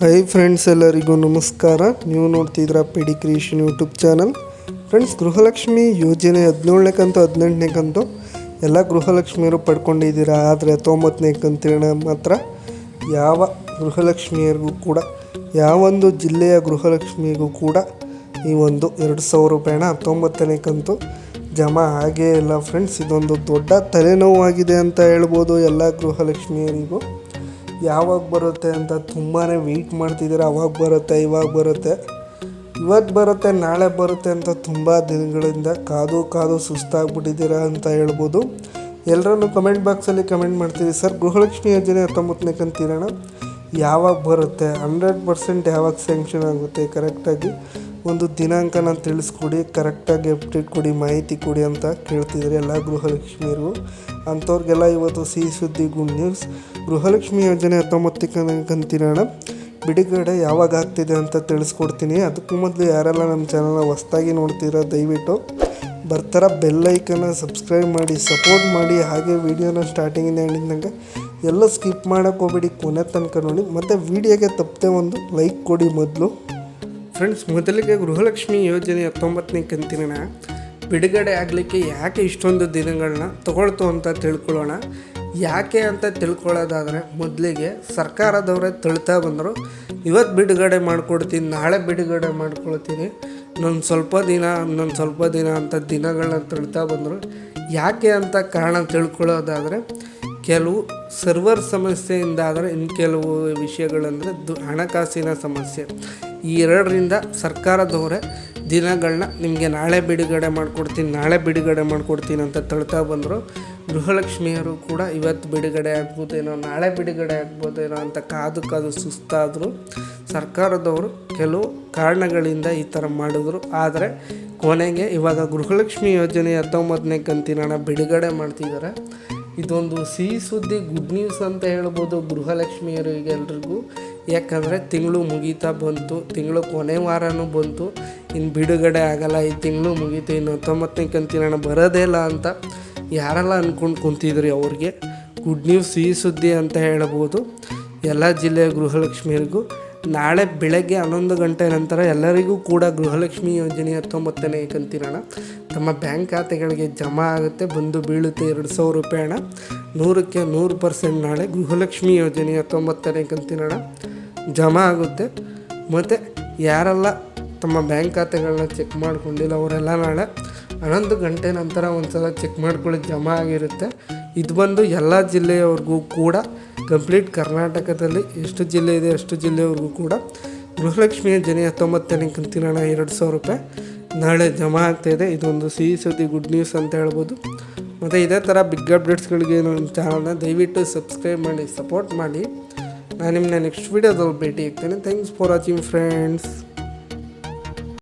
Hi friends ಎಲ್ಲರಿಗೂ ನಮಸ್ಕಾರ. ನೀವು ನೋಡ್ತಿದ್ರ D creation YouTube channel friends Gruhalakshmi ಯೋಜನೆ ಹದಿನೇಳನೇ ಕಂತು, ಹದಿನೆಂಟನೇ ಕಂತು. ಎಲ್ಲ ಗೃಹಲಕ್ಷ್ಮಿಯರು ಪಡ್ಕೊಂಡಿದ್ದೀರಾ? ಆದರೆ ಹತ್ತೊಂಬತ್ತನೇ ಕಂತಿನ ಮಾತ್ರ ಯಾವ ಗೃಹಲಕ್ಷ್ಮಿಯರಿಗೂ ಕೂಡ ಯಾವೊಂದು ಜಿಲ್ಲೆಯ ಗೃಹಲಕ್ಷ್ಮಿಗೂ ಕೂಡ ಈ ಒಂದು ಎರಡು ಸಾವಿರ ರೂಪಾಯಿನ ಹತ್ತೊಂಬತ್ತನೇ ಕಂತು ಜಮಾ ಹಾಗೇ ಇಲ್ಲ. ಫ್ರೆಂಡ್ಸ್ ಇದೊಂದು ದೊಡ್ಡ ತಲೆನೋವಾಗಿದೆ ಅಂತ ಹೇಳ್ಬೋದು ಎಲ್ಲ ಗೃಹಲಕ್ಷ್ಮಿಯರಿಗೂ. ಯಾವಾಗ ಬರುತ್ತೆ ಅಂತ ತುಂಬಾ ವೆಯ್ಟ್ ಮಾಡ್ತಿದ್ದೀರ, ಅವಾಗ ಬರುತ್ತೆ, ಇವಾಗ ಬರುತ್ತೆ. ಇವತ್ತು ಬರುತ್ತೆ, ನಾಳೆ ಬರುತ್ತೆ ಅಂತ ತುಂಬ ದಿನಗಳಿಂದ ಕಾದು ಕಾದು ಸುಸ್ತಾಗ್ಬಿಟ್ಟಿದ್ದೀರ ಅಂತ ಹೇಳ್ಬೋದು. ಎಲ್ಲರನ್ನು ಕಮೆಂಟ್ ಬಾಕ್ಸಲ್ಲಿ ಕಮೆಂಟ್ ಮಾಡ್ತೀವಿ ಸರ್. ಗೃಹಲಕ್ಷ್ಮಿ ಯೋಜನೆ ಹತ್ತೊಂಬತ್ತನೇ ಕಂತಿರೋಣ. ಯಾವಾಗ ಬರುತ್ತೆ? ಹಂಡ್ರೆಡ್ ಪರ್ಸೆಂಟ್ ಯಾವಾಗ ಸ್ಯಾಂಕ್ಷನ್ ಆಗುತ್ತೆ ಕರೆಕ್ಟಾಗಿ ಒಂದು ದಿನಾಂಕನ ತಿಳಿಸ್ಕೊಡಿ ಕರೆಕ್ಟಾಗಿ ಅಪ್ಡೇಟ್ ಕೊಡಿ, ಮಾಹಿತಿ ಕೊಡಿ ಅಂತ ಕೇಳ್ತಿದ್ದಾರೆ ಎಲ್ಲ ಗೃಹಲಕ್ಷ್ಮಿಯರು. ಅಂಥವ್ರಿಗೆಲ್ಲ ಇವತ್ತು ಸಿಹಿ ಸುದ್ದಿ ಗುಡ್ ನ್ಯೂಸ್ ಗೃಹಲಕ್ಷ್ಮಿ ಯೋಜನೆ ಹತ್ತೊಂಬತ್ತು ಕಂತಿನ ಬಿಡುಗಡೆ ಯಾವಾಗ ಆಗ್ತಿದೆ ಅಂತ ತಿಳಿಸ್ಕೊಡ್ತೀನಿ. ಅದಕ್ಕೂ ಮೊದಲು ಯಾರೆಲ್ಲ ನಮ್ಮ ಚಾನಲ್ನ ಹೊಸ್ದಾಗಿ ನೋಡ್ತೀರ ದಯವಿಟ್ಟು ಬರ್ತಾರ ಬೆಲ್ಲೈಕನ್ನ ಸಬ್ಸ್ಕ್ರೈಬ್ ಮಾಡಿ ಸಪೋರ್ಟ್ ಮಾಡಿ. ಹಾಗೆ ವೀಡಿಯೋನ ಸ್ಟಾರ್ಟಿಂಗಿಂದ ಹೇಳಿದಂಗೆ ಎಲ್ಲ ಸ್ಕಿಪ್ ಮಾಡೋಕ್ಕೋಗ್ಬೇಡಿ ಕೊನೆ ತನಕ ನೋಡಿ. ಮತ್ತು ವೀಡಿಯೋಗೆ ತಪ್ಪದೆ ಒಂದು ಲೈಕ್ ಕೊಡಿ ಮೊದಲು. ಫ್ರೆಂಡ್ಸ್ ಮೊದಲಿಗೆ ಗೃಹಲಕ್ಷ್ಮಿ ಯೋಜನೆ ಹತ್ತೊಂಬತ್ತನೇ ಕಂತಿನ ಬಿಡುಗಡೆ ಆಗಲಿಕ್ಕೆ ಯಾಕೆ ಇಷ್ಟೊಂದು ದಿನಗಳನ್ನ ತಗೊಳ್ತು ಅಂತ ತಿಳ್ಕೊಳ್ಳೋಣ. ಯಾಕೆ ಅಂತ ತಿಳ್ಕೊಳ್ಳೋದಾದರೆ ಮೊದಲಿಗೆ ಸರ್ಕಾರದವರೇ ತಳ್ತಾ ಬಂದರು ಇವತ್ತು ಬಿಡುಗಡೆ ಮಾಡಿಕೊಡ್ತೀನಿ, ನಾಳೆ ಬಿಡುಗಡೆ ಮಾಡ್ಕೊಳ್ತೀನಿ ನನ್ನ ಸ್ವಲ್ಪ ದಿನ, ಇನ್ನೊಂದು ಸ್ವಲ್ಪ ದಿನ ಅಂತ ದಿನಗಳನ್ನ ತಳ್ತಾ ಬಂದರು. ಯಾಕೆ ಅಂತ ಕಾರಣ ತಿಳ್ಕೊಳ್ಳೋದಾದರೆ, ಕೆಲವು ಸರ್ವರ್ ಸಮಸ್ಯೆಯಿಂದಾದರೆ ಇನ್ನು ಕೆಲವು ವಿಷಯಗಳಂದರೆ ದು ಹಣಕಾಸಿನ ಸಮಸ್ಯೆ. ಈ ಎರಡರಿಂದ ಸರ್ಕಾರದವರೇ ದಿನಗಳನ್ನ ನಿಮಗೆ ನಾಳೆ ಬಿಡುಗಡೆ ಮಾಡಿಕೊಡ್ತೀನಿ, ನಾಳೆ ಬಿಡುಗಡೆ ಮಾಡಿಕೊಡ್ತೀನಿ ಅಂತ ತಳ್ತಾ ಬಂದರು. ಗೃಹಲಕ್ಷ್ಮಿಯರು ಕೂಡ ಇವತ್ತು ಬಿಡುಗಡೆ ಆಗ್ಬೋದೇನೋ, ನಾಳೆ ಬಿಡುಗಡೆ ಆಗ್ಬೋದೇನೋ ಅಂತ ಕಾದು ಕಾದು ಸುಸ್ತಾದರು. ಸರ್ಕಾರದವರು ಕೆಲವು ಕಾರಣಗಳಿಂದ ಈ ಥರ ಮಾಡಿದ್ರು. ಆದರೆ ಕೊನೆಗೆ ಇವಾಗ ಗೃಹಲಕ್ಷ್ಮಿ ಯೋಜನೆ ಹತ್ತೊಂಬತ್ತನೇ ಕಂತಿನ ಬಿಡುಗಡೆ ಮಾಡ್ತಿದ್ದಾರೆ ಇದೊಂದು ಸಿಹಿ ಸುದ್ದಿ, ಗುಡ್ ನ್ಯೂಸ್ ಅಂತ ಹೇಳ್ಬೋದು ಗೃಹಲಕ್ಷ್ಮಿಯರಿಗೆ ಎಲ್ರಿಗೂ. ಯಾಕಂದರೆ ತಿಂಗಳು ಮುಗೀತಾ ಬಂತು, ತಿಂಗಳು ಕೊನೆ ವಾರನೂ ಬಂತು ಇನ್ನು ಬಿಡುಗಡೆ ಆಗಲ್ಲ, ಈ ತಿಂಗಳು ಮುಗೀತು ಇನ್ನು ಹತ್ತೊಂಬತ್ತನೇ ಕಂತಿನ ಬರೋದೇ ಇಲ್ಲ ಅಂತ ಯಾರೆಲ್ಲ ಅಂದ್ಕೊಂಡು ಕುಂತಿದ್ರಿ ಅವ್ರಿಗೆ? ಗುಡ್ ನ್ಯೂಸ್ ಸಿಹಿ ಸುದ್ದಿ ಅಂತ ಹೇಳ್ಬೋದು. ಎಲ್ಲ ಜಿಲ್ಲೆಯ ಗೃಹಲಕ್ಷ್ಮಿಯರಿಗೂ ನಾಳೆ ಬೆಳಗ್ಗೆ ಹನ್ನೊಂದು ಗಂಟೆ ನಂತರ ಎಲ್ಲರಿಗೂ ಕೂಡ ಗೃಹಲಕ್ಷ್ಮಿ ಯೋಜನೆ ಹತ್ತೊಂಬತ್ತನೇ ಕಂತಿನ ಹಣ ತಮ್ಮ ಬ್ಯಾಂಕ್ ಖಾತೆಗಳಿಗೆ ಜಮಾ ಆಗುತ್ತೆ. ಬಂದು ಬೀಳುತ್ತೆ ಎರಡು ಸಾವಿರ ರೂಪಾಯಿ ಹಣ. ನೂರಕ್ಕೆ ನೂರು ಪರ್ಸೆಂಟ್ ನಾಳೆ ಗೃಹಲಕ್ಷ್ಮಿ ಯೋಜನೆ ಹತ್ತೊಂಬತ್ತನೇ ಕಂತಿನ ಹಣ ಜಮಾ ಆಗುತ್ತೆ. ಮತ್ತು ಯಾರೆಲ್ಲ ತಮ್ಮ ಬ್ಯಾಂಕ್ ಖಾತೆಗಳನ್ನ ಚೆಕ್ ಮಾಡಿಕೊಂಡಿಲ್ಲ, ಅವರೆಲ್ಲ ನಾಳೆ ಹನ್ನೊಂದು ಗಂಟೆ ನಂತರ ಒಂದು ಸಲ ಚೆಕ್ ಮಾಡ್ಕೊಳ್ಳಿ. ಜಮಾ ಆಗಿರುತ್ತೆ. ಇದು ಬಂದು ಎಲ್ಲ ಜಿಲ್ಲೆಯವ್ರಿಗೂ ಕೂಡ ಕಂಪ್ಲೀಟ್ ಕರ್ನಾಟಕದಲ್ಲಿ ಎಷ್ಟು ಜಿಲ್ಲೆ ಇದೆ ಅಷ್ಟು ಜಿಲ್ಲೆವರೆಗೂ ಕೂಡ ಗೃಹಲಕ್ಷ್ಮಿಯ ಯೋಜನೆ ಹತ್ತೊಂಬತ್ತನೇ ಕಂತಿನ ಎರಡು ಸಾವಿರ ರೂಪಾಯಿ ನಾಳೆ ಜಮಾ ಆಗ್ತಾಯಿದೆ ಇದೊಂದು ಸಿಹಿ ಸುದ್ದಿ ಗುಡ್ ನ್ಯೂಸ್ ಅಂತ ಹೇಳ್ಬೋದು. ಮತ್ತು ಇದೇ ಥರ ಬಿಗ್ ಅಪ್ಡೇಟ್ಸ್ಗಳಿಗೆ ನಮ್ಮ ಚಾನಲ್ನ ದಯವಿಟ್ಟು ಸಬ್ಸ್ಕ್ರೈಬ್ ಮಾಡಿ ಸಪೋರ್ಟ್ ಮಾಡಿ. ನಾನು ನಿಮ್ಮನ್ನ ನೆಕ್ಸ್ಟ್ ವೀಡಿಯೋದಲ್ಲಿ ಭೇಟಿ ಆಗ್ತೇನೆ ಥ್ಯಾಂಕ್ಸ್ ಫಾರ್ ವಾಚಿಂಗ್ ಫ್ರೆಂಡ್ಸ್